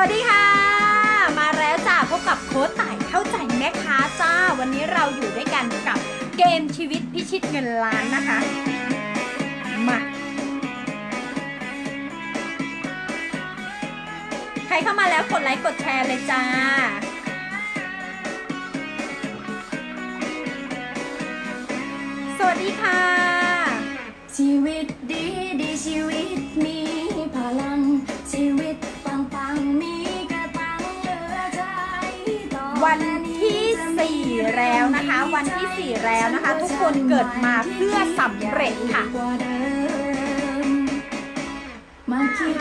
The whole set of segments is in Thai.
วัสดีค่ะ มาแล้วจ้าพบกับโค้ชต่ายเข้าใจแม่ค้าจ้า วันนี้เราอยู่ด้วยกันกับเกมชีวิตพิชิตเงินล้านนะคะ มา ใครเข้ามาแล้วกดไลค์กดแชร์เลยจ้า สวัสดีค่ะ ชีวิต วันที่สี่แล้วนะคะ วันที่สี่แล้วนะคะ ทุกคนเกิดมาเพื่อสำเร็จค่ะกว่าเดิมมาคิด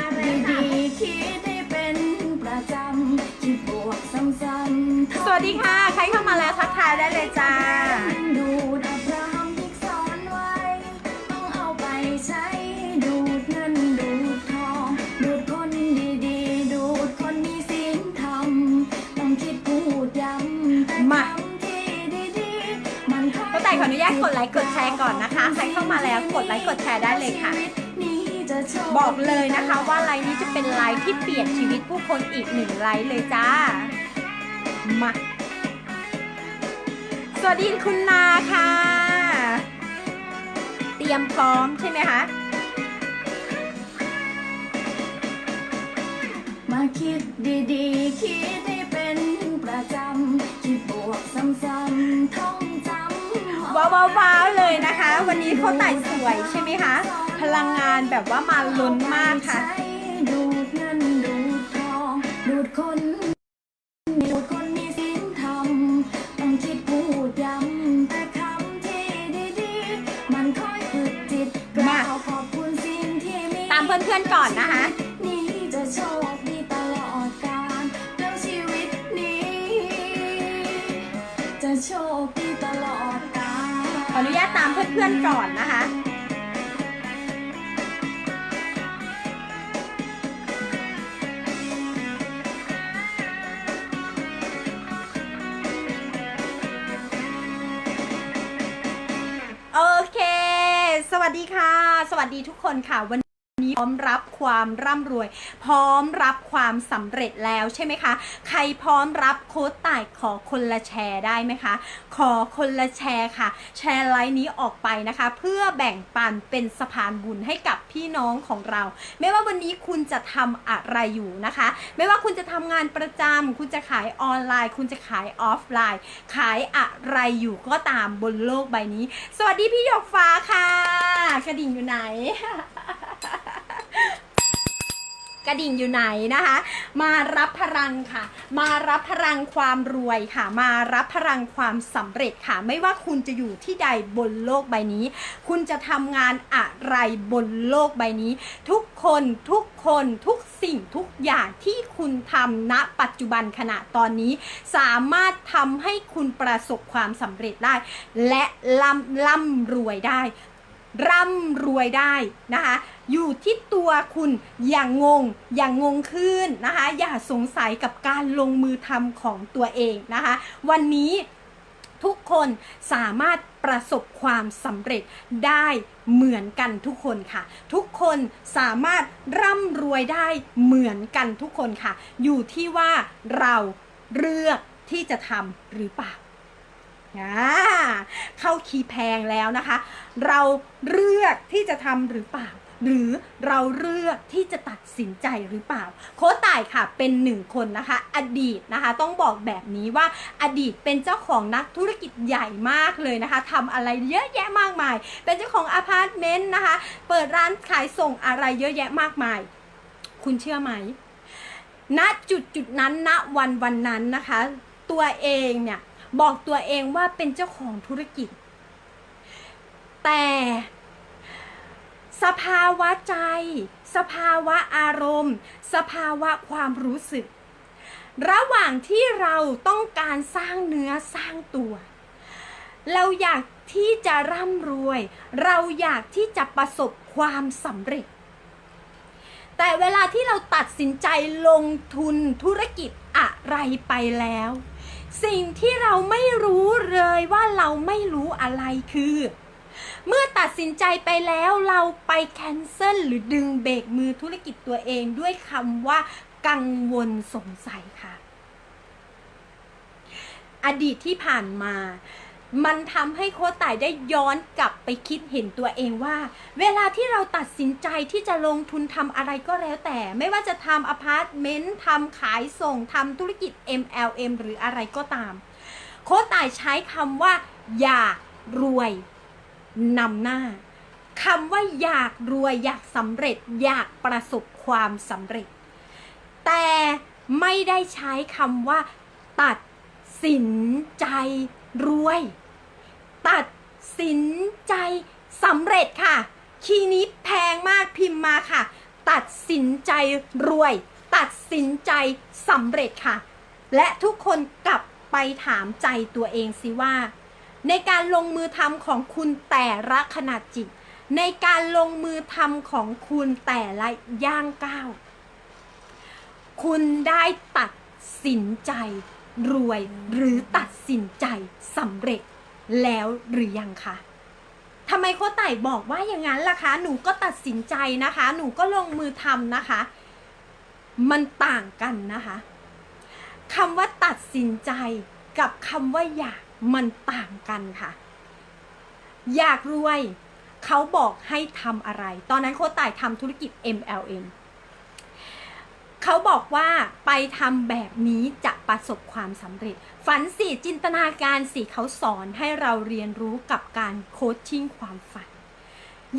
ดีๆคิดให้เป็นประจำคิดบวกซ้ำๆสวัสดีค่ะ ใครเข้ามาแล้วทักทายได้เลยจ้าาตกดไลค์กดแชร์ก่อนนะคะ ใครเข้ามาแล้วกดไลค์กดแชร์ได้เลยค่ะ บอกเลยนะคะว่าไลน์นี้จะเป็นไลน์ที่เปลี่ยนชีวิตผู้คนอีกหนึ่งไลน์เลยจ้า มาสวัสดีคุณนาค่ะ เตรียมพร้อมใช่ไหมคะมาคิดดีๆ คิดให้เป็นประจำ คิดบวกซ้ำๆท่องจำ ว้าวเลยนะคะ วันนี้เขาแต่สวยใช่ไหมคะ พลังงานแบบว่ามาลุ้นมากค่ะ พื่อนๆก่อนนะคะโอเค สวัสดีค่ะ สวัสดีทุกคนค่ะวัน มรับความร่ำรวย พร้อมรับความสำเร็จแล้วใช่ไหมคะ ใครพร้อมรับโค้ดต่ายขอคนละแชร์ได้ไหมคะ ขอคนละแชร์ค่ะ แชร์ไลน์นี้ออกไปนะคะ เพื่อแบ่งปันเป็นสะพานบุญให้กับพี่น้องของเรา ไม่ว่าวันนี้คุณจะทำอะไรอยู่นะคะ ไม่ว่าคุณจะทำงานประจำคุณจะขายออนไลน์ คุณจะขายออฟไลน์ ขายอะไรอยู่ก็ตามบนโลกใบนี้ สวัสดีพี่หยกฟ้าค่ะกระดิ่งอยู่ไหน กระดิ่งอยู่ไหนนะคะ มารับพลังค่ะ มารับพลังความรวยค่ะ มารับพลังความสำเร็จค่ะ ไม่ว่าคุณจะอยู่ที่ใดบนโลกใบนี้ คุณจะทำงานอะไรบนโลกใบนี้ ทุกคนทุกคนทุกสิ่งทุกอย่างที่คุณทำณปัจจุบันขณะตอนนี้ สามารถทำให้คุณประสบความสำเร็จได้ และร่ำร่ำรวยได้ ร่ำรวยได้นะคะ อยู่ที่ตัวคุณอย่างงงอย่างงงขึ้นนะคะ อย่าสงสัยกับการลงมือทำของตัวเองนะคะ วันนี้ทุกคนสามารถประสบความสำเร็จได้เหมือนกันทุกคนค่ะ ทุกคนสามารถร่ำรวยได้เหมือนกันทุกคนค่ะ อยู่ที่ว่าเราเลือกที่จะทำหรือเปล่าอ่าเข้าคีย์แพงแล้วนะคะ เราเลือกที่จะทำหรือเปล่า หรือเราเลือกที่จะตัดสินใจหรือเปล่า โค้ต่ายค่ะเป็นหนึ่งคนนะคะ อดีตนะคะ ต้องบอกแบบนี้ว่าอดีตเป็นเจ้าของนักธุรกิจใหญ่มากเลยนะคะทำอะไรเยอะแยะมากมาย เป็นเจ้าของอพาร์ตเมนต์นะคะ เปิดร้านขายส่งอะไรเยอะแยะมากมาย คุณเชื่อไหมณจุดจุดนั้นณวันวันนั้นนะคะ ตัวเองเนี่ยบอกตัวเองว่าเป็นเจ้าของธุรกิจ แต่ สภาวะใจ สภาวะอารมณ์ สภาวะความรู้สึก ระหว่างที่เราต้องการสร้างเนื้อสร้างตัว เราอยากที่จะร่ำรวย เราอยากที่จะประสบความสำเร็จ แต่เวลาที่เราตัดสินใจลงทุนธุรกิจอะไรไปแล้ว สิ่งที่เราไม่รู้เลยว่าเราไม่รู้อะไรคือ เมื่อตัดสินใจไปแล้วเราไปแคนเซิลหรือดึงเบรกมือธุรกิจตัวเองด้วยคำว่ากังวลสงสัยค่ะ อดีตที่ผ่านมา มันทำให้โค้ชต่ายได้ย้อนกลับไปคิดเห็นตัวเองว่า เวลาที่เราตัดสินใจที่จะลงทุนทำอะไรก็แล้วแต่ ไม่ว่าจะทำอพาร์ตเมนต์ทำขายส่งทำธุรกิจ MLM หรืออะไรก็ตาม โค้ชต่ายใช้คำว่า อยากรวย นำหน้าคำว่าอยากรวยอยากสำเร็จอยากประสบความสำเร็จ แต่ไม่ได้ใช้คำว่า ตัดสินใจรวย ตัดสินใจสำเร็จค่ะ คีย์นี้แพงมากพิมพ์มาค่ะ ตัดสินใจรวย ตัดสินใจสำเร็จค่ะ และทุกคนกลับไปถามใจตัวเองสิว่า ในการลงมือทำของคุณแต่ละขนาดจิต ในการลงมือทำของคุณแต่ละย่างก้าวคุณได้ตัดสินใจ รวยหรือตัดสินใจสำเร็จแล้วหรือยังคะทำไมโคไต่บอกว่าอย่างนั้นล่ะคะ หนูก็ตัดสินใจนะคะ หนูก็ลงมือทำนะคะ มันต่างกันนะคะคำว่าตัดสินใจกับคำว่าอยาก มันต่างกันค่ะ อยากรวยเขาบอกให้ทำอะไร ตอนนั้นโคชไต่ทำธุรกิจ MLM เขาบอกว่าไปทำแบบนี้จะประสบความสำเร็จ ฝันสิจินตนาการสิเขาสอนให้เราเรียนรู้กับการโคชชิ่งความฝัน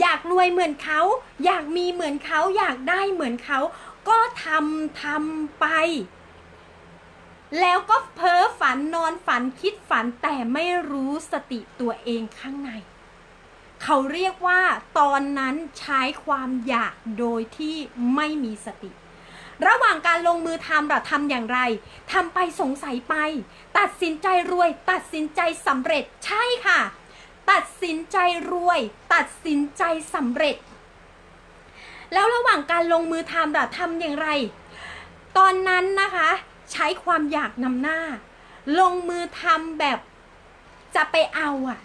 อยากรวยเหมือนเขา อยากมีเหมือนเขา อยากได้เหมือนเขา ก็ทำทำไป แล้วก็เพ้อฝันนอนฝันคิดฝันแต่ไม่รู้สติตัวเองข้างใน เขาเรียกว่าตอนนั้นใช้ความอยากโดยที่ไม่มีสติ ระหว่างการลงมือทำเราทำอย่างไรทำไปสงสัยไป ตัดสินใจรวย ตัดสินใจสำเร็จใช่ค่ะ ตัดสินใจรวย ตัดสินใจสำเร็จ แล้วระหว่างการลงมือทำเราทำอย่างไร ตอนนั้นนะคะ ใช้ความอยากนำหน้า ลงมือทำแบบจะไปเอาอะ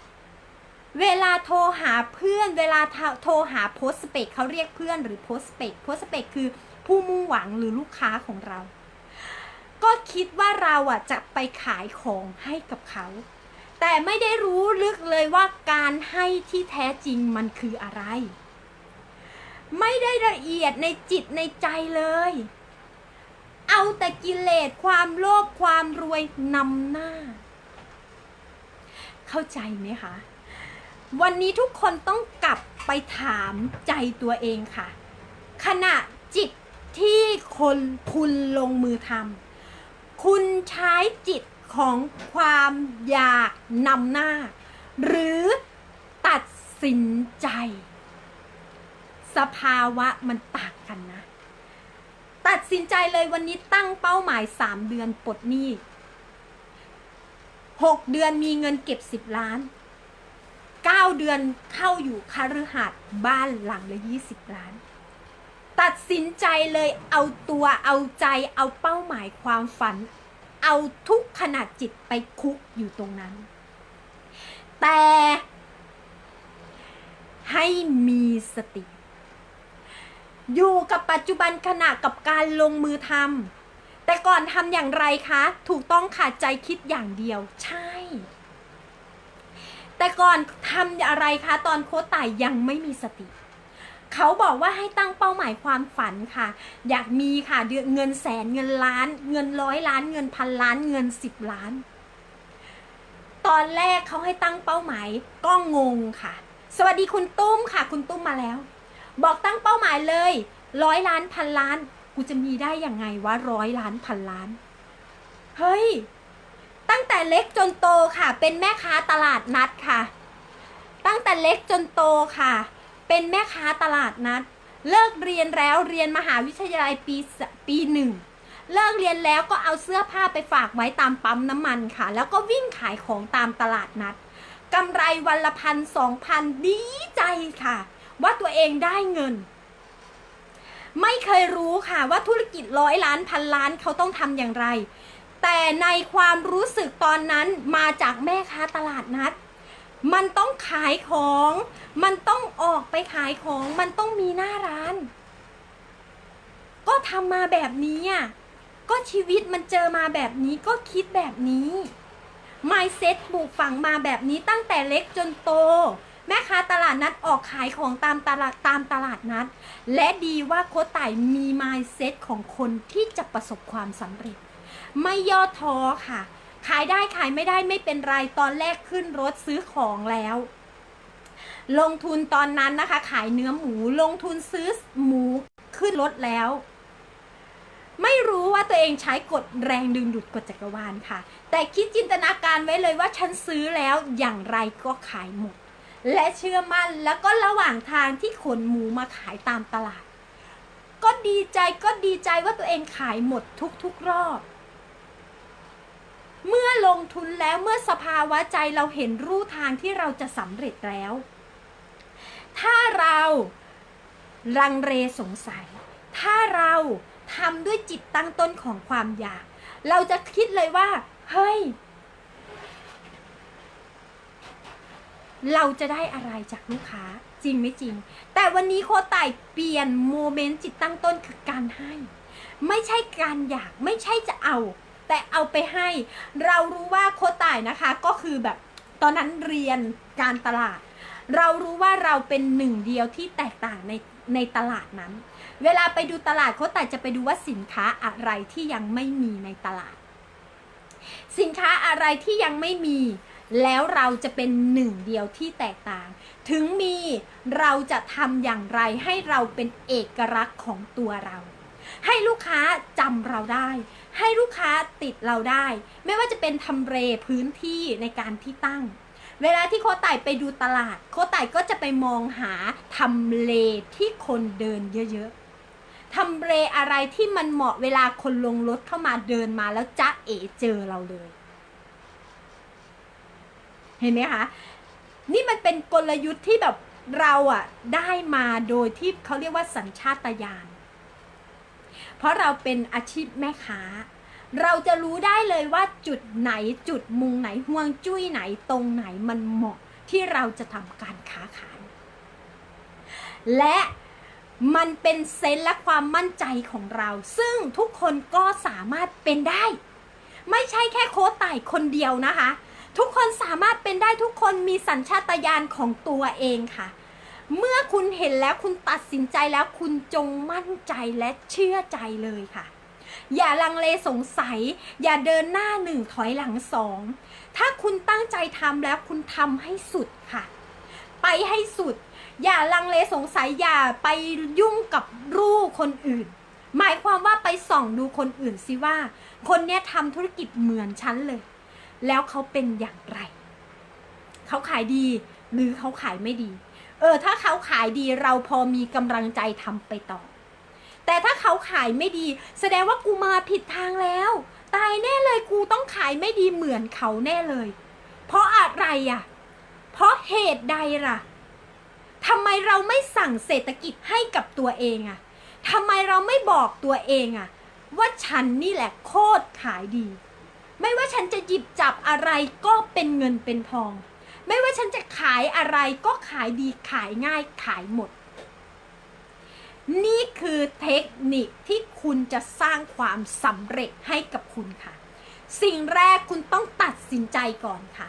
เวลาโทรหาเพื่อน เวลาโทรหาโพสเปกเขาเรียกเพื่อนหรือโพสเปกโพสเปกคือผู้มุ่งหวังหรือลูกค้าของเรา ก็คิดว่าเราอะจะไปขายของให้กับเขา แต่ไม่ได้รู้ลึกเลยว่าการให้ที่แท้จริงมันคืออะไร ไม่ได้ละเอียดในจิตในใจเลย เอาแต่กิเลสความโลภความรวยนำหน้า เข้าใจไหมคะ วันนี้ทุกคนต้องกลับไปถามใจตัวเองค่ะ ขณะจิตที่คนคุณลงมือทำคุณใช้จิตของความอยากนำหน้า หรือตัดสินใจ สภาวะมันต่างกันนะ ตัดสินใจเลยวันนี้ตั้งเป้าหมาย 3 เดือนปลดหนี้ 6 เดือนมีเงินเก็บ 10 ล้าน 9 เดือนเข้าอยู่คฤหาสน์บ้านหลังละ 20 ล้าน ตัดสินใจเลยเอาตัวเอาใจเอาเป้าหมายความฝัน เอาทุกขนาดจิตไปคุกอยู่ตรงนั้น แต่ให้มีสติ อยู่กับปัจจุบันขณะกับการลงมือทำแต่ก่อนทำอย่างไรคะ ถูกต้องขาดใจคิดอย่างเดียว ใช่ แต่ก่อนทำอะไรคะตอนโค้ชต่ายยังไม่มีสติเขาบอกว่าให้ตั้งเป้าหมายความฝันค่ะ อยากมีค่ะเดือนเงินแสนเงินล้าน เงินร้อยล้าน เงินพันล้าน เงินสิบล้าน ตอนแรกเขาให้ตั้งเป้าหมายก็งงค่ะ สวัสดีคุณตุ้มค่ะ คุณตุ้มมาแล้ว บอกตั้งเป้าหมายเลยร้อยล้านพันล้าน กูจะมีได้ยังไงว่าร้อยล้านพันล้าน เฮ้ย ตั้งแต่เล็กจนโตค่ะ เป็นแม่ค้าตลาดนัดค่ะ ตั้งแต่เล็กจนโตค่ะ เป็นแม่ค้าตลาดนัด เลิกเรียนแล้วเรียนมหาวิทยาลัยปีปีหนึ่งเลิกเรียนแล้วก็เอาเสื้อผ้าไปฝากไว้ตามปั๊มน้ำมันค่ะ แล้วก็วิ่งขายของตามตลาดนัดกำไรวันละพันสองพันดีใจค่ะ ว่าตัวเองได้เงิน ไม่เคยรู้ค่ะว่าธุรกิจร้อยล้านพันล้านเขาต้องทำอย่างไร แต่ในความรู้สึกตอนนั้นมาจากแม่ค้าตลาดนัด มันต้องขายของ มันต้องออกไปขายของ มันต้องมีหน้าร้าน ก็ทำมาแบบนี้อะก็ชีวิตมันเจอมาแบบนี้ก็คิดแบบนี้ mindset ปลูกฝังมาแบบนี้ตั้งแต่เล็กจนโต แม่ค้าตลาดนัดออกขายของตามตลาดตามตลาดนัด และดีว่าโค้ชต่ายมี mindset ของคนที่จะประสบความสำเร็จ ไม่ย่อท้อค่ะ ขายได้ขายไม่ได้ไม่เป็นไรตอนแรกขึ้นรถซื้อของแล้ว ลงทุนตอนนั้นนะคะ ขายเนื้อหมูลงทุนซื้อหมูขึ้นรถแล้วไม่รู้ว่าตัวเองใช้กฎแรงดึงดูดกฎจักรวาลค่ะ แต่คิดจินตนาการไว้เลยว่าฉันซื้อแล้วอย่างไรก็ขายหมด และเชื่อมั่นแล้วก็ระหว่างทางที่ขนหมูมาขายตามตลาด ก็ดีใจก็ดีใจว่าตัวเองขายหมดทุกๆรอบ เมื่อลงทุนแล้วเมื่อสภาวะใจเราเห็นรูทางที่เราจะสำเร็จแล้ว ถ้าเราลังเลสงสัย ถ้าเราทำด้วยจิตตั้งต้นของความอยาก เราจะคิดเลยว่า เฮ้ย เราจะได้อะไรจากลูกค้าจริงไม่จริง แต่วันนี้โคไต่เปลี่ยนโมเมนต์จิตตั้งต้นคือการให้ ไม่ใช่การอยากไม่ใช่จะเอา แต่เอาไปให้ เรารู้ว่าโคต่ายนะคะก็คือแบบตอนนั้นเรียนการตลาด เรารู้ว่าเราเป็นหนึ่งเดียวที่แตกต่างในในตลาดนั้น เวลาไปดูตลาดโคต่ายจะไปดูว่าสินค้าอะไรที่ยังไม่มีในตลาด สินค้าอะไรที่ยังไม่มี แล้วเราจะเป็นหนึ่งเดียวที่แตกต่าง ถึงมีเราจะทำอย่างไรให้เราเป็นเอกลักษณ์ของตัวเรา ให้ลูกค้าจำเราได้ ให้ลูกค้าติดเราได้ ไม่ว่าจะเป็นทำเลพื้นที่ในการที่ตั้ง เวลาที่โคไต่ไปดูตลาด โคไต่ก็จะไปมองหาทำเลที่คนเดินเยอะๆทำเลอะไรที่มันเหมาะเวลาคนลงรถเข้ามาเดินมาแล้วจ้าเอ๋เจอเราเลย เห็นไหมคะ นี่มันเป็นกลยุทธ์ที่แบบเราอะได้มาโดยที่เขาเรียกว่าสัญชาตญาณ เพราะเราเป็นอาชีพแม่ค้า เราจะรู้ได้เลยว่าจุดไหนจุดมุงไหนห่วงจุ้ยไหนตรงไหนมันเหมาะที่เราจะทำการค้าขาย และมันเป็นเซนส์และความมั่นใจของเรา ซึ่งทุกคนก็สามารถเป็นได้ ไม่ใช่แค่โค้ชไต่คนเดียวนะคะ ทุกคนสามารถเป็นได้ทุกคนมีสัญชาตญาณของตัวเองค่ะ เมื่อคุณเห็นแล้วคุณตัดสินใจแล้วคุณจงมั่นใจและเชื่อใจเลยค่ะ อย่าลังเลสงสัย อย่าเดินหน้าหนึ่งถอยหลังสอง ถ้าคุณตั้งใจทำแล้วคุณทำให้สุดค่ะ ไปให้สุด อย่าลังเลสงสัยอย่าไปยุ่งกับรูคนอื่นหมายความว่าไปส่องดูคนอื่นสิว่า คนเนี้ยทำธุรกิจเหมือนฉันเลย แล้วเขาเป็นอย่างไร เขาขายดีหรือเขาขายไม่ดี เออ ถ้าเขาขายดีเราพอมีกำลังใจทำไปต่อ แต่ถ้าเขาขายไม่ดี แสดงว่ากูมาผิดทางแล้ว ตายแน่เลยกูต้องขายไม่ดีเหมือนเขาแน่เลย เพราะอะไรอะ เพราะเหตุใดล่ะทำไมเราไม่สั่งเศรษฐกิจให้กับตัวเองอะทำไมเราไม่บอกตัวเองอะ ว่าฉันนี่แหละโคตรขายดี ไม่ว่าฉันจะหยิบจับอะไรก็เป็นเงินเป็นทอง ไม่ว่าฉันจะขายอะไรก็ขายดีขายง่ายขายหมด นี่คือเทคนิคที่คุณจะสร้างความสำเร็จให้กับคุณค่ะ สิ่งแรกคุณต้องตัดสินใจก่อนค่ะ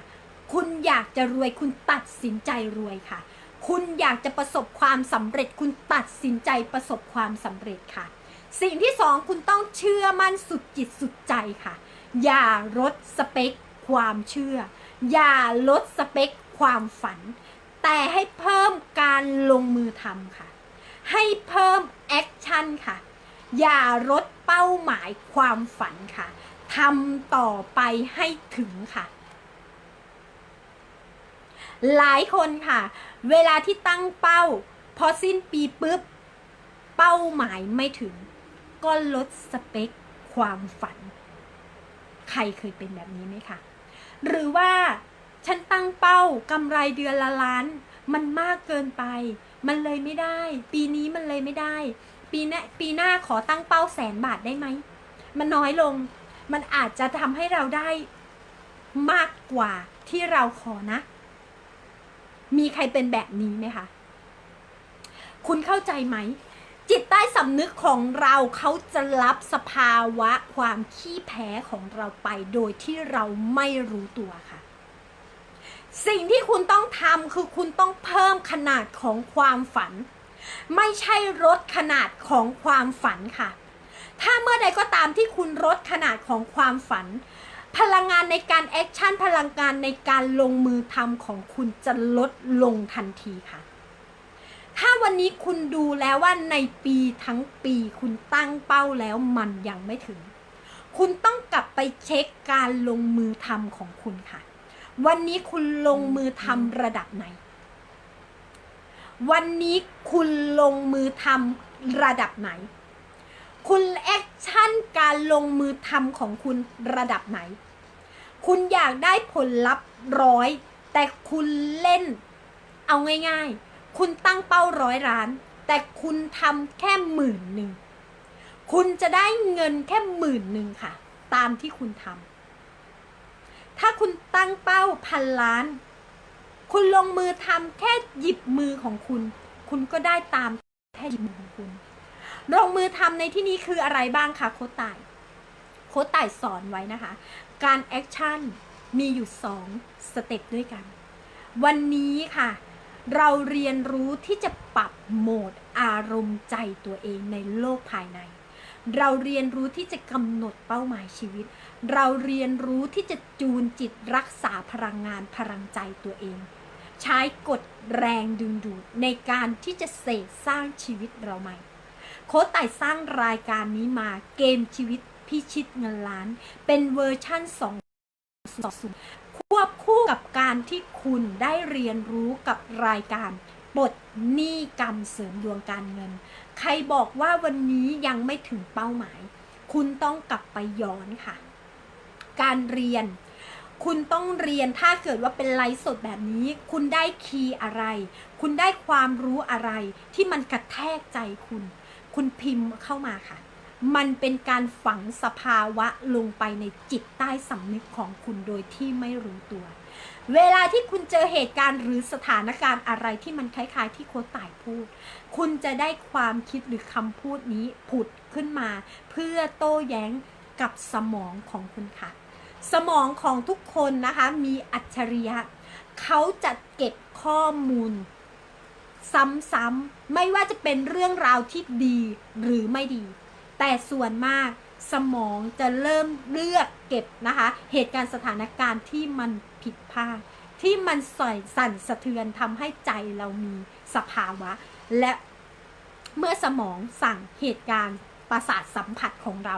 คุณอยากจะรวยคุณตัดสินใจรวยค่ะ คุณอยากจะประสบความสำเร็จ คุณตัดสินใจประสบความสำเร็จค่ะ สิ่งที่สองคุณต้องเชื่อมั่นสุดจิตสุดใจค่ะ อย่าลดสเปคความเชื่อ อย่าลดสเปคความฝัน แต่ให้เพิ่มการลงมือทำค่ะ ให้เพิ่มแอคชั่นค่ะ อย่าลดเป้าหมายความฝันค่ะทำต่อไปให้ถึงค่ะ หลายคนค่ะ เวลาที่ตั้งเป้า พอสิ้นปีปุ๊บ เป้าหมายไม่ถึง ก็ลดสเปคความฝัน ใครเคยเป็นแบบนี้ไหมคะหรือว่าฉันตั้งเป้ากำไรเดือนละล้าน มันมากเกินไป มันเลยไม่ได้ ปีนี้มันเลยไม่ได้ ปีหน้าปีหน้าขอตั้งเป้าแสนบาทได้ไหม มันน้อยลง มันอาจจะทำให้เราได้มากกว่าที่เราขอนะ มีใครเป็นแบบนี้ไหมคะ คุณเข้าใจไหม จิตใต้สำนึกของเราเขาจะรับสภาวะความขี้แพ้ของเราไปโดยที่เราไม่รู้ตัวค่ะ สิ่งที่คุณต้องทำคือคุณต้องเพิ่มขนาดของความฝัน ไม่ใช่ลดขนาดของความฝันค่ะ ถ้าเมื่อใดก็ตามที่คุณลดขนาดของความฝัน พลังงานในการแอคชั่นพลังงานในการลงมือทำของคุณจะลดลงทันทีค่ะ ถ้าวันนี้คุณดูแล้วว่าในปีทั้งปีคุณตั้งเป้าแล้วมันยังไม่ถึง คุณต้องกลับไปเช็คการลงมือทำของคุณค่ะ วันนี้คุณลงมือทำระดับไหน วันนี้คุณลงมือทำระดับไหน คุณแอคชั่นการลงมือทำของคุณระดับไหน คุณอยากได้ผลลัพธ์ร้อย แต่คุณเล่นเอาง่าย ๆ คุณตั้งเป้าร้อยล้าน แต่คุณทำแค่หมื่นหนึ่ง คุณจะได้เงินแค่หมื่นหนึ่งค่ะ ตามที่คุณทำถ้าคุณตั้งเป้าพันล้าน คุณลงมือทำแค่หยิบมือของคุณ คุณก็ได้ตามแค่หยิบมือของคุณ ลงมือทำในที่นี้คืออะไรบ้างคะโค้ชต่ายโค้ชต่ายสอนไว้นะคะ การแอคชั่นมีอยู่สองสเต็ปด้วยกัน วันนี้ค่ะ เราเรียนรู้ที่จะปรับโหมดอารมณ์ใจตัวเองในโลกภายใน เราเรียนรู้ที่จะกำหนดเป้าหมายชีวิต เราเรียนรู้ที่จะจูนจิตรักษาพลังงานพลังใจตัวเอง ใช้กฎแรงดึงดูดในการที่จะเสกสร้างชีวิตเราใหม่ โค้ชไต่สร้างรายการนี้มาเกมชีวิตพิชิตเงินล้าน เป็นเวอร์ชั่น2 ควบคู่กับการที่คุณได้เรียนรู้กับรายการปลดหนี้กรรมเสริมดวงการเงิน ใครบอกว่าวันนี้ยังไม่ถึงเป้าหมาย คุณต้องกลับไปย้อนค่ะ การเรียน คุณต้องเรียนถ้าเกิดว่าเป็นไลฟ์สดแบบนี้ คุณได้คีย์อะไร คุณได้ความรู้อะไรที่มันกระแทกใจคุณ คุณพิมพ์เข้ามาค่ะ มันเป็นการฝังสภาวะลงไปในจิตใต้สำนึกของคุณโดยที่ไม่รู้ตัว เวลาที่คุณเจอเหตุการณ์หรือสถานการณ์อะไรที่มันคล้ายๆ ที่โค้ต่ายพูด คุณจะได้ความคิดหรือคำพูดนี้ผุดขึ้นมา เพื่อโต้แย้งกับสมองของคุณค่ะ สมองของทุกคนนะคะมีอัจฉริยะ เขาจะเก็บข้อมูลซ้ำๆไม่ว่าจะเป็นเรื่องราวที่ดีหรือไม่ดี แต่ส่วนมากสมองจะเริ่มเลือกเก็บนะคะ เหตุการณ์สถานการณ์ที่มันผิดพลาดที่มันส่อยสั่นสะเทือนทำให้ใจเรามีสภาวะ และเมื่อสมองสั่งเหตุการณ์ประสาทสัมผัสของเรา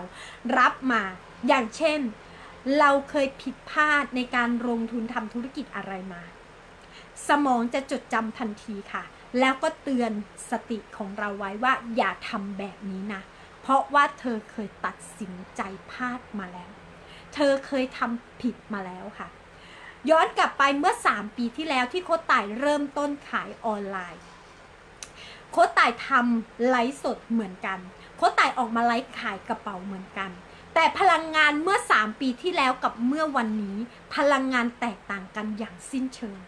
รับมาอย่างเช่น เราเคยผิดพลาดในการลงทุนทำธุรกิจอะไรมา สมองจะจดจำทันทีค่ะ แล้วก็เตือนสติของเราไว้ว่าอย่าทำแบบนี้นะ เพราะว่าเธอเคยตัดสินใจพลาดมาแล้ว เธอเคยทำผิดมาแล้วค่ะ ย้อนกลับไปเมื่อ 3 ปีที่แล้วที่โคชต่ายเริ่มต้นขายออนไลน์ โคชต่ายทำไลฟ์สดเหมือนกัน โคชต่ายออกมาไลฟ์ขายกระเป๋าเหมือนกัน แต่พลังงานเมื่อ 3 ปีที่แล้วกับเมื่อวันนี้ พลังงานแตกต่างกันอย่างสิ้นเชิง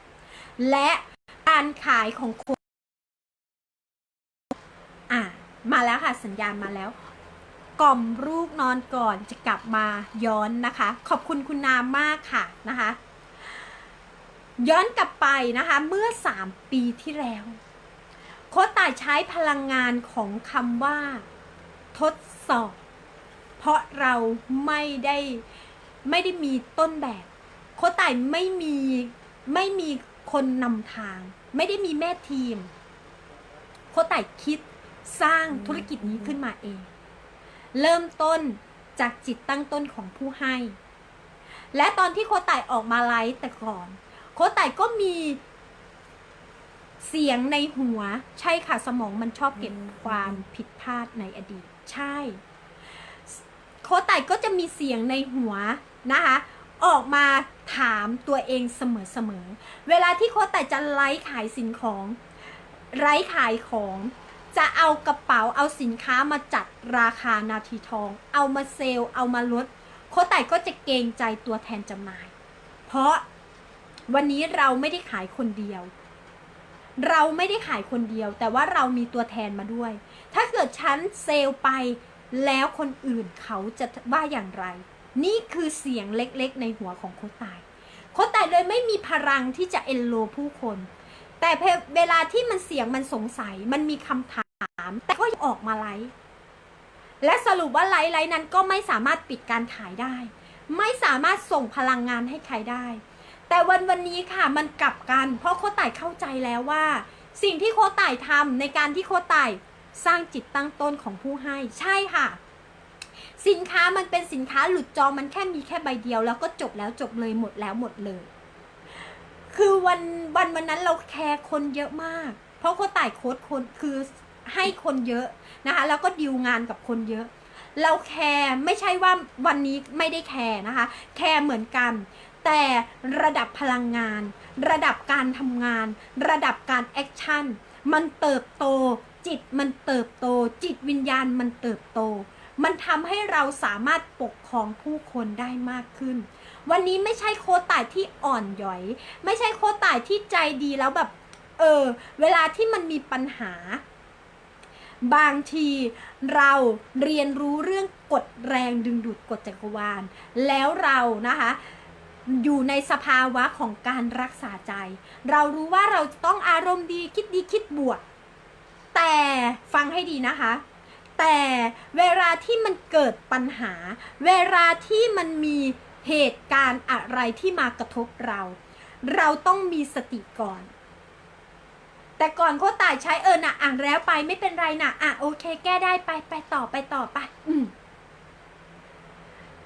และการขายของโคชอะ มาแล้วค่ะสัญญาณมาแล้วกล่อมลูกนอนก่อนจะกลับมาย้อนนะคะ ขอบคุณคุณนามมากค่ะนะคะ ย้อนกลับไปนะคะเมื่อ 3 ปีที่แล้ว โค้ชต่ายใช้พลังงานของคำว่า ทดสอบ เพราะเราไม่ได้ไม่ได้มีต้นแบบ โค้ชต่ายไม่มีไม่มีคนนำทาง ไม่ได้มีแม่ทีม โค้ชต่ายคิด สร้างธุรกิจนี้ขึ้นมาเอง เริ่มต้นจากจิตตั้งต้นของผู้ให้ และตอนที่โคชต่ายออกมาไลฟ์แต่ก่อน โคชต่ายก็มีเสียงในหัว ใช่ค่ะสมองมันชอบเก็บความผิดพลาดในอดีต ใช่ โคชต่ายก็จะมีเสียงในหัวนะคะ ออกมาถามตัวเองเสมอๆ เวลาที่โคชต่ายจะไลฟ์ขายสินของไลฟ์ขายของ จะเอากระเป๋าเอาสินค้ามาจัดราคานาทีทอง เอามาเซลล์เอามาลดโคชต่ก็จะเกรงใจตัวแทนจำหน่าย เพราะวันนี้เราไม่ได้ขายคนเดียว เราไม่ได้ขายคนเดียว แต่ว่าเรามีตัวแทนมาด้วย ถ้าเกิดฉันเซลล์ไปแล้วคนอื่นเขาจะว่าอย่างไร นี่คือเสียงเล็กๆ ในหัวของโคชตายโคชตายเลยไม่มีพลังที่จะเอนโลผู้คน แต่เวลาที่มันเสียงมันสงสัยมันมีคำถาม แต่ก็ออกมาไลฟ์และสรุปว่าไลฟ์ไลฟ์นั้นก็ไม่สามารถปิดการขายได้ ไม่สามารถส่งพลังงานให้ใครได้ แต่วันวันนี้ค่ะมันกลับกัน เพราะโคต่ายเข้าใจแล้วว่า สิ่งที่โคต่ายทำในการที่โคต่ายสร้างจิตตั้งต้นของผู้ให้ใช่ค่ะ สินค้ามันเป็นสินค้าหลุดจองมันแค่มีแค่ใบเดียว แล้วก็จบแล้วจบเลยหมดแล้วหมดเลย คือวันวันวันนั้นเราแคร์คนเยอะมาก เพราะโคต่ายโค้ดคนคือ ให้คนเยอะนะคะแล้วก็ดีลงานกับคนเยอะ เราแคร์ไม่ใช่ว่าวันนี้ไม่ได้แคร์นะคะ แคร์เหมือนกัน แต่ระดับพลังงาน ระดับการทำงาน ระดับการแอคชั่นมันเติบโต จิตมันเติบโต จิตวิญญาณมันเติบโต มันทำให้เราสามารถปกครองผู้คนได้มากขึ้น วันนี้ไม่ใช่โคต่ายที่อ่อนหย่อย ไม่ใช่โคต่ายที่ใจดีแล้วแบบเออ เวลาที่มันมีปัญหา บางทีเราเรียนรู้เรื่องกฎแรงดึงดูดกฎจักรวาล แล้วเรานะคะอยู่ในสภาวะของการรักษาใจ เรารู้ว่าเราต้องอารมณ์ดีคิดดีคิดบวก แต่ฟังให้ดีนะคะ แต่เวลาที่มันเกิดปัญหา เวลาที่มันมีเหตุการณ์อะไรที่มากระทบเรา เราต้องมีสติก่อน แต่ก่อนโคตายใช้เออนะอ่านแล้วไปไม่เป็นไรนะอะโอเค แก้ได้ไปไปต่อไปต่อไป อืม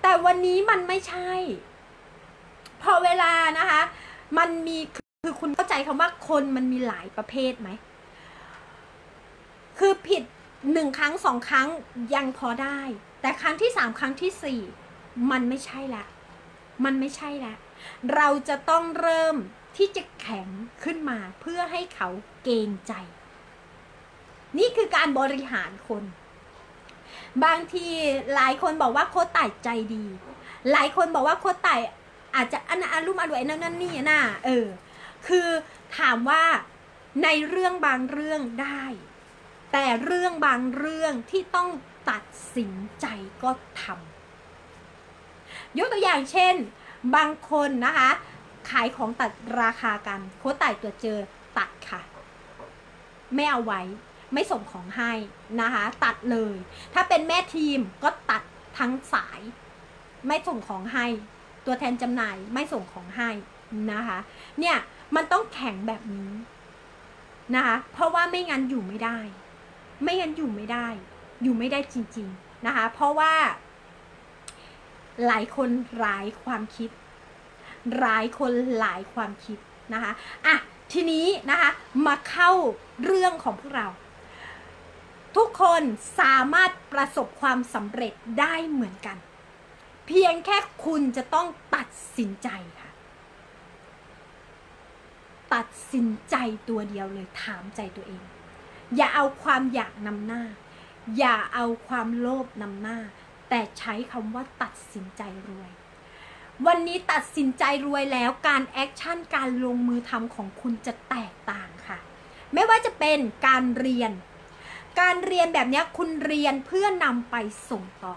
แต่วันนี้มันไม่ใช่ พอเวลานะคะ มันมีคือคุณเข้าใจคำว่าคนมันมีหลายประเภทไหม คือผิดหนึ่งครั้งสองครั้งยังพอได้ แต่ครั้งที่สามครั้งที่สี่มันไม่ใช่ละ มันไม่ใช่ละ เราจะต้องเริ่ม ที่จะแข็งขึ้นมาเพื่อให้เขาเกรงใจ นี่คือการบริหารคน บางทีหลายคนบอกว่าโคตต่ายใจดี หลายคนบอกว่าโคตต่ายอาจจะอันอารุมอร่วยนั่นนั่นนี่น่ะเออ คือถามว่าในเรื่องบางเรื่องได้ แต่เรื่องบางเรื่องที่ต้องตัดสินใจก็ทำยกตัวอย่างเช่น บางคนนะคะ ขายของตัดราคากัน โค้ต่ายตัวเจอตัดค่ะ ไม่เอาไว้ไม่ส่งของให้นะคะ ตัดเลย ถ้าเป็นแม่ทีมก็ตัดทั้งสาย ไม่ส่งของให้ ตัวแทนจำหน่ายไม่ส่งของให้นะคะ เนี่ยมันต้องแข็งแบบนี้นะคะ เพราะว่าไม่งั้นอยู่ไม่ได้ ไม่งั้นอยู่ไม่ได้ อยู่ไม่ได้จริง ๆนะคะ เพราะว่า หลายคนหลายความคิด หลายคนหลายความคิดนะคะอะทีนี้นะคะมาเข้าเรื่องของพวกเรา ทุกคนสามารถประสบความสำเร็จได้เหมือนกัน เพียงแค่คุณจะต้องตัดสินใจค่ะ ตัดสินใจตัวเดียวเลยถามใจตัวเอง อย่าเอาความอยากนำหน้า อย่าเอาความโลภนำหน้า แต่ใช้คำว่าตัดสินใจรวย วันนี้ตัดสินใจรวยแล้วการแอคชั่นการลงมือทำของคุณจะแตกต่างค่ะ ไม่ว่าจะเป็นการเรียน การเรียนแบบนี้คุณเรียนเพื่อนำไปส่งต่อ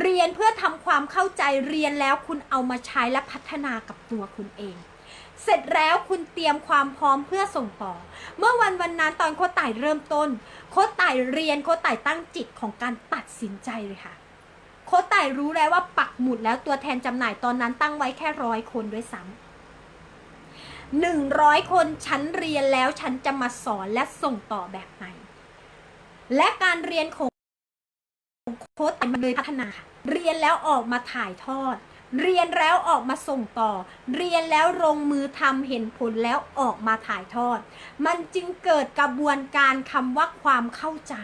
เรียนเพื่อทำความเข้าใจเรียนแล้วคุณเอามาใช้และพัฒนากับตัวคุณเอง เสร็จแล้วคุณเตรียมความพร้อมเพื่อส่งต่อ เมื่อวันวันนั้นตอนโคต่ายเริ่มต้น โคต่ายเรียนโคต่ายตั้งจิตของการตัดสินใจเลยค่ะ โคชต่ายรู้แล้วว่าปักหมุดแล้วตัวแทนจำหน่ายตอนนั้นตั้งไว้แค่ร้อยคนด้วยซ้ำหนึ่งร้อยคนฉันเรียนแล้วฉันจะมาสอนและส่งต่อแบบไหน และการเรียนของโค้ชต่ายมันเลยพัฒนาค่ะเรียนแล้วออกมาถ่ายทอด เรียนแล้วออกมาส่งต่อ เรียนแล้วลงมือทำเห็นผลแล้วออกมาถ่ายทอด มันจึงเกิดกระบวนการคำว่าความเข้าใจ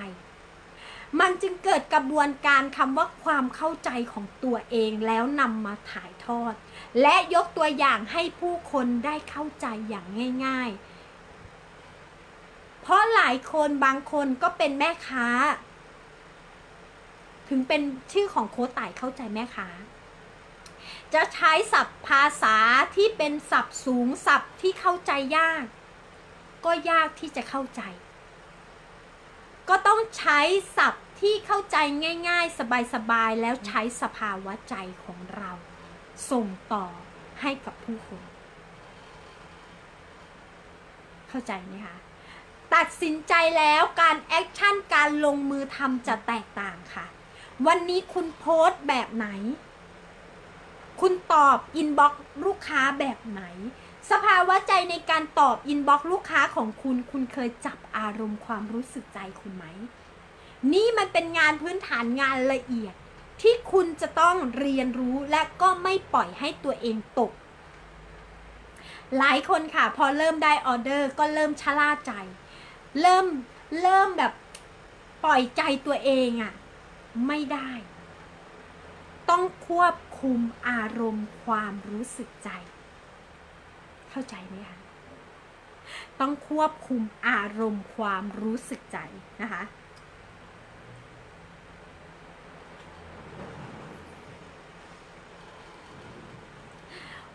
มันจึงเกิดกระบวนการคำว่าความเข้าใจของตัวเองแล้วนำมาถ่ายทอด และยกตัวอย่างให้ผู้คนได้เข้าใจอย่างง่าย ๆ เพราะหลายคนบางคนก็เป็นแม่ค้า ถึงเป็นชื่อของโค้ต่ายเข้าใจแม่ค้า จะใช้ศัพท์ภาษาที่เป็นศัพท์สูงศัพท์ที่เข้าใจยาก ก็ยากที่จะเข้าใจ ก็ต้องใช้ศัพท์ที่เข้าใจง่าย ๆ สบายๆ แล้วใช้สภาวะใจของเรา ส่งต่อให้กับผู้คน เข้าใจไหมคะ ตัดสินใจแล้วการแอคชั่นการลงมือทำจะแตกต่างค่ะ วันนี้คุณโพสต์แบบไหน คุณตอบอินบ็อกลูกค้าแบบไหน สภาวะใจในการตอบอินบ็อกลูกค้าของคุณ คุณเคยจับอารมณ์ความรู้สึกใจคุณไหม นี่มันเป็นงานพื้นฐานงานละเอียด ที่คุณจะต้องเรียนรู้และก็ไม่ปล่อยให้ตัวเองตก หลายคนค่ะ พอเริ่มได้ออเดอร์ก็เริ่มชะล่าใจ เริ่มเริ่มแบบปล่อยใจตัวเองอะ่ะ ไม่ได้ ต้องควบคุมอารมณ์ความรู้สึกใจ เข้าใจไหมคะต้องควบคุมอารมณ์ความรู้สึกใจนะคะ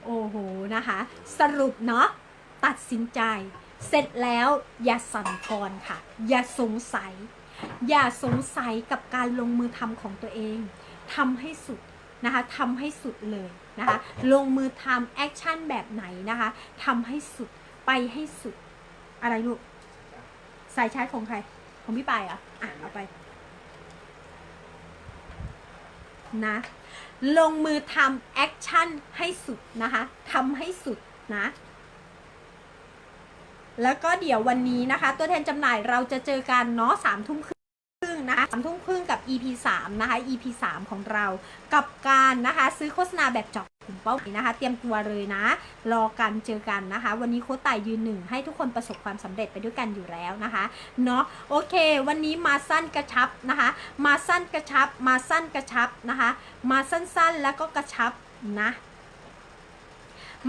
โอ้โหนะคะ สรุปเนาะตัดสินใจ เสร็จแล้วอย่าสั่นคลอนค่ะ อย่าสงสัย อย่าสงสัยกับการลงมือทำของตัวเองทำให้สุด นะคะทำให้สุดเลยนะคะลงมือทำแอคชั่นแบบไหนนะคะทำให้สุดไปให้สุด อะไรลูกสายชาร์จของใคร ของพี่ปายเหรออะเอาไปนะลงมือทำแอคชั่นให้สุดนะคะทำให้สุดนะแล้วก็เดี๋ยววันนี้นะคะ ตัวแทนจำหน่ายเราจะเจอกันเนาะสามทุ่มครึ่ง นะคะสามทุ่มครึ่งกับ EP 3นะคะ EP 3 ของเรา กับการนะคะซื้อโฆษณาแบบเจาะกลุ่มเป้าหมายนะคะ เตรียมตัวเลยนะ รอกันเจอกันนะคะ วันนี้โค้ชตายยืนหนึ่งให้ทุกคนประสบความสำเร็จไปด้วยกันอยู่แล้วนะคะเนาะโอเค วันนี้มาสั้นกระชับนะคะ มาสั้นกระชับ มาสั้นกระชับนะคะ มาสั้นๆแล้วก็กระชับนะ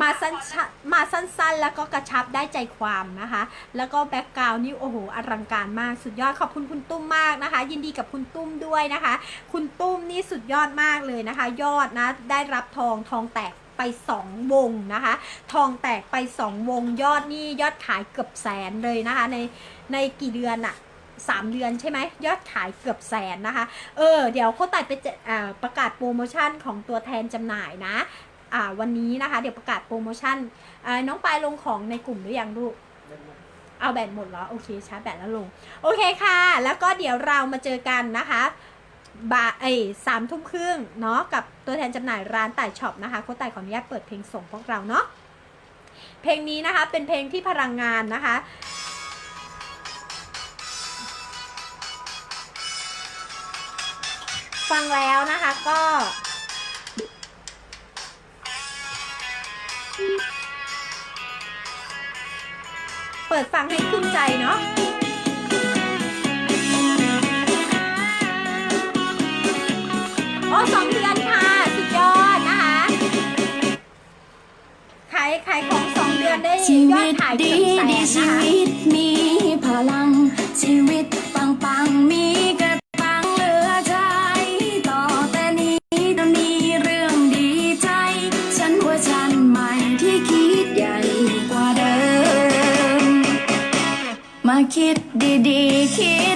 มาสั้นๆมาสั้นๆ แล้วก็กระชับได้ใจความนะคะ แล้วก็แบ็กกราวนี่โอ้โหอลังการมากสุดยอดขอบคุณคุณตุ้มมากนะคะ ยินดีกับคุณตุ้มด้วยนะคะ คุณตุ้มนี่สุดยอดมากเลยนะคะ ยอดนะได้รับทองทองแตกไป 2 วงนะคะ ทองแตกไป 2 วงยอดนี่ยอดขายเกือบแสนเลยนะคะ ในในกี่เดือนอะสามเดือนใช่ไหมยอดขายเกือบแสนนะคะ เออ เดี๋ยวโคตรไต่ไปประกาศโปรโมชั่นของตัวแทนจำหน่ายนะ วันนี้นะคะ เดี๋ยวประกาศโปรโมชั่นน้องปายลงของในกลุ่มหรือยังลูกเอาแบตหมดแล้วโอเคชาร์จแบตแล้วลง โอเคค่ะ แล้วก็เดี๋ยวเรามาเจอกันนะคะบ่าเอยสามทุ่มครึ่งเนาะกับตัวแทนจำหน่ายร้านต่ายช็อปนะคะโค้ชต่ายขออนุญาตเปิดเพลงส่งพวกเราเนาะเพลงนี้นะคะเป็นเพลงที่พลังงานนะคะ ฟังแล้วนะคะก็ ปิดฟังให้คุ้มใจเนาะโอ้สองเดือนค่ะ สุดยอดนะคะ ขายขายของสองเดือนได้ชียอวิดตขายดีเกือบแสนดีนะชีคะ วิตมีพลังชีวิตปังปังมี คิดดีๆคิด